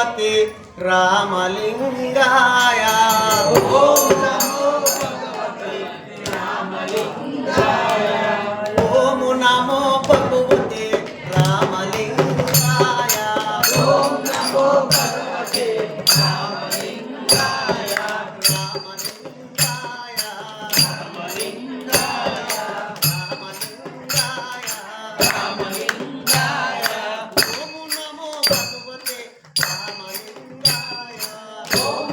భగవతి రామలింగాయ. ఓం నమో Bhagavati రామలింగాయ. Oh.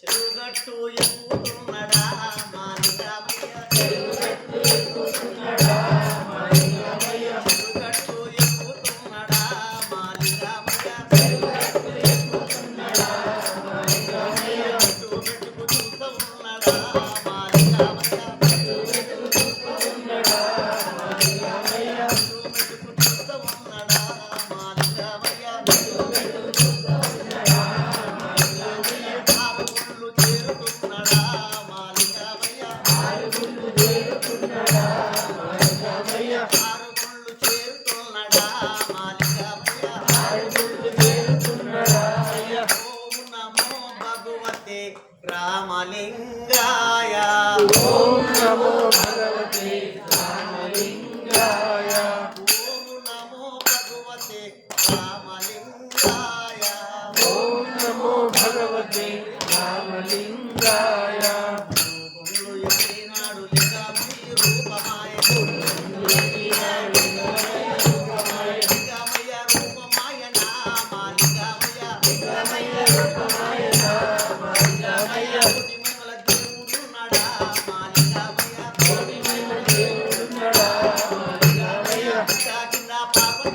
Cheruvugattu ఎప్పుడున్నడా మా నిజమయ్య Yeah.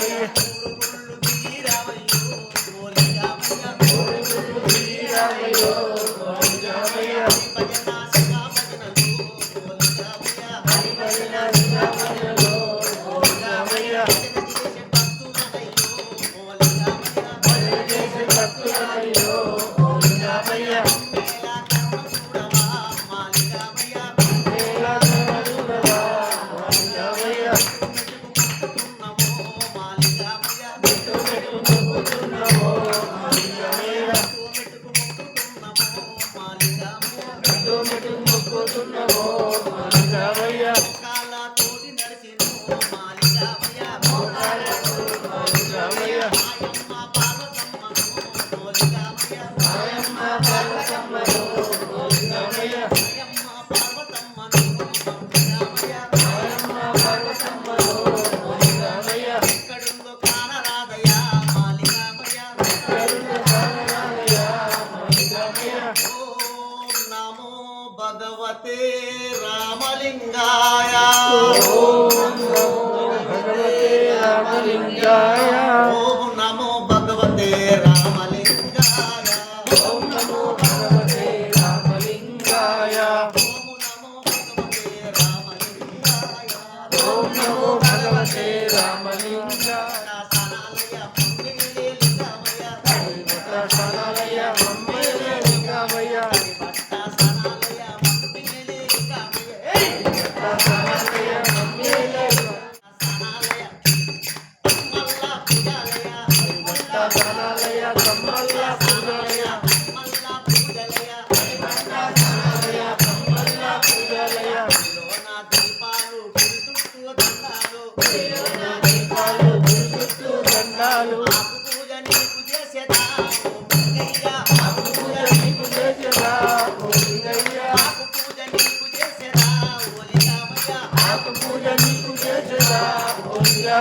Yeah. భగవతే రామలింగాయ. రామలింగాయ ఓం నమో భగవతే రామలింగాయ. ఓం నమో భగవతే రామలింగాయ. ఓం నమో భగవతే రామలింగాయ సనాలయ పండిలయ లింగమయ సనాలయ పండిలయ లింగమయ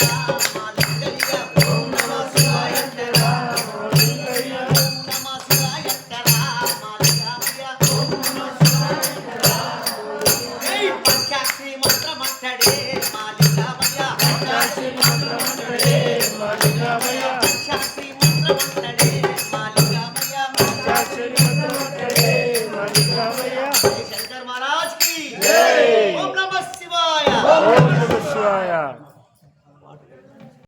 Thank you.